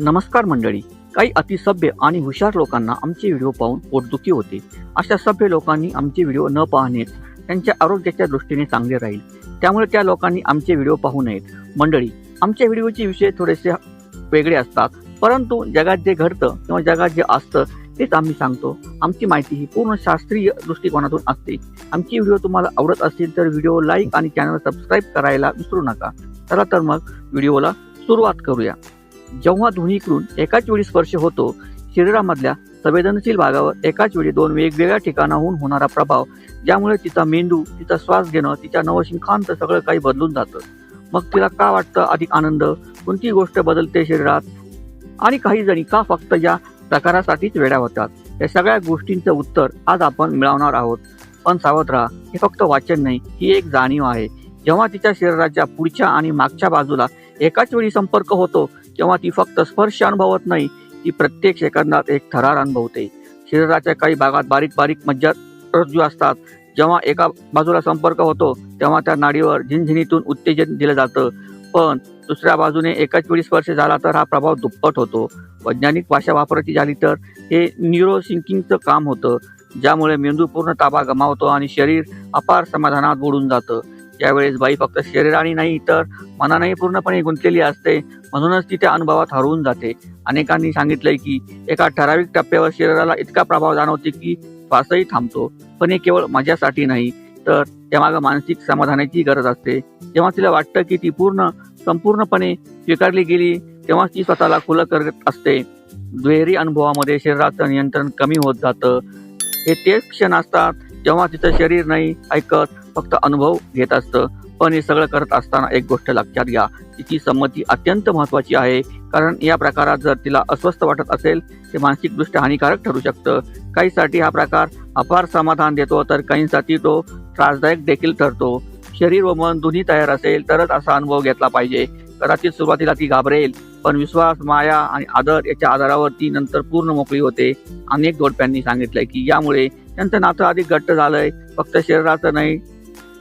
नमस्कार मंडळी. काही अतिसभ्य आणि हुशार लोकांना आमचे व्हिडिओ पाहून पोटदुखी होते. अशा सभ्य लोकांनी आमचे व्हिडिओ न पाहणेच त्यांच्या आरोग्याच्या दृष्टीने चांगले राहील. त्यामुळे त्या लोकांनी आमचे व्हिडिओ पाहू नयेत. मंडळी आमच्या व्हिडिओचे विषय थोडेसे वेगळे असतात. परंतु जगात जे घडतं किंवा जगात जे असतं तेच आम्ही सांगतो. आमची माहिती ही पूर्ण शास्त्रीय दृष्टिकोनातून असते. आमची व्हिडिओ तुम्हाला आवडत असतील तर व्हिडिओ लाईक आणि चॅनल सबस्क्राईब करायला विसरू नका. चला तर मग व्हिडिओला सुरुवात करूया. जेव्हा दोन्हीकडून एकाच वेळी स्पर्श होतो शरीरामधल्या संवेदनशील भागावर एकाच वेळी दोन वेगवेगळ्या ठिकाणाहून होणारा प्रभाव ज्यामुळे तिचा मेंदू तिचा श्वास घेणं तिच्या नवशिंखांत सगळं काही बदलून जातं. मग तिला का वाटतं अधिक आनंद? कोणती गोष्ट बदलते शरीरात? आणि काही जणी का फक्त या प्रकारासाठीच वेड्या होतात? या सगळ्या गोष्टींचं उत्तर आज आपण मिळवणार आहोत. पण सावध राहा हे फक्त वाचन नाही ही एक जाणीव आहे. जेव्हा तिच्या शरीराच्या पुढच्या आणि मागच्या बाजूला एकाच वेळी संपर्क होतो तेव्हा ती फक्त स्पर्श अनुभवत नाही ती प्रत्येक सेकंदात एक थरार अनुभवते. शरीराच्या काही भागात बारीक बारीक मज्जा रज्जू असतात. जेव्हा एका बाजूला संपर्क होतो तेव्हा त्या नाडीवर झिनझिनीतून उत्तेजन दिलं जातं. पण दुसऱ्या बाजूने एकाच वेळी स्पर्श झाला तर हा प्रभाव दुप्पट होतो. वैज्ञानिक भाषा वापरायची झाली तर हे न्यूरो सिंकिंगचं काम होतं ज्यामुळे मेंदू पूर्ण ताबा गमावतो आणि शरीर अपार समाधानात बुडून जातं. त्यावेळेस बाई फक्त शरीराने नाही तर मनानेही पूर्णपणे गुंतलेली असते. म्हणूनच ती त्या अनुभवात हरवून जाते. अनेकांनी सांगितलंय की एका ठराविक टप्प्यावर शरीराला इतका प्रभाव जाणवते की श्वासही थांबतो. पण हे केवळ माझ्यासाठी नाही तर त्यामागं मानसिक समाधानाची गरज असते. जेव्हा तिला वाटतं की ती पूर्ण संपूर्णपणे स्वीकारली गेली तेव्हाच ती स्वतःला खुलं करत असते. दुहेरी अनुभवामध्ये शरीराचं नियंत्रण कमी होत जातं. हे तेच क्षण असतात जेव्हा तिचं शरीर नाही ऐकत फक्त अनुभव घेत असतं. पण हे सगळं करत असताना एक गोष्ट लक्षात घ्या तिची संमती अत्यंत महत्वाची आहे. कारण या प्रकारात जर तिला अस्वस्थ वाटत असेल ते मानसिकदृष्ट्या हानिकारक ठरू शकतं. काहीसाठी हा प्रकार अपार समाधान देतो तर काहींसाठी तो त्रासदायक देखील ठरतो. शरीर व मन दोन्ही तयार असेल तरच असा अनुभव घेतला पाहिजे. कदाचित सुरुवातीला ती घाबरेल पण विश्वास माया आणि आदर याच्या आधारावर ती नंतर पूर्ण मोकळी होते. अनेक जोडप्यांनी सांगितलंय की यामुळे त्यांचं नातं अधिक घट्ट झालंय. फक्त शरीराचं नाही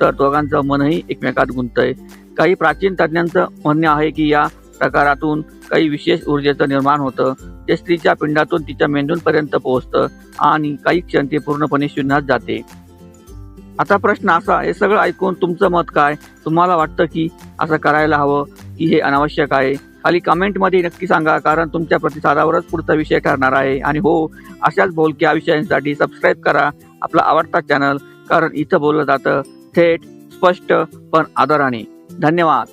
तर दोघांचं मनही एकमेकात गुंतय. काही प्राचीन तज्ज्ञांचं म्हणणं आहे की या प्रकारातून काही विशेष ऊर्जेचं निर्माण होतं. जे स्त्रीच्या पिंडातून तिच्या मेंदूंपर्यंत पोहोचतं आणि काही क्षण ते पूर्णपणे शून्यात जाते. आता प्रश्न असा हे सगळं ऐकून तुमचं मत काय? तुम्हाला वाटतं की असं करायला हवं की हे अनावश्यक आहे? खाली कमेंटमध्ये नक्की सांगा कारण तुमच्या प्रतिसादावरच पुढचा विषय ठरणार आहे. आणि हो अशाच बोलक्या विषयांसाठी सबस्क्राईब करा आपला आवडता चॅनल कारण इथं बोललं जातं थेट स्पष्ट पण आदराने. धन्यवाद.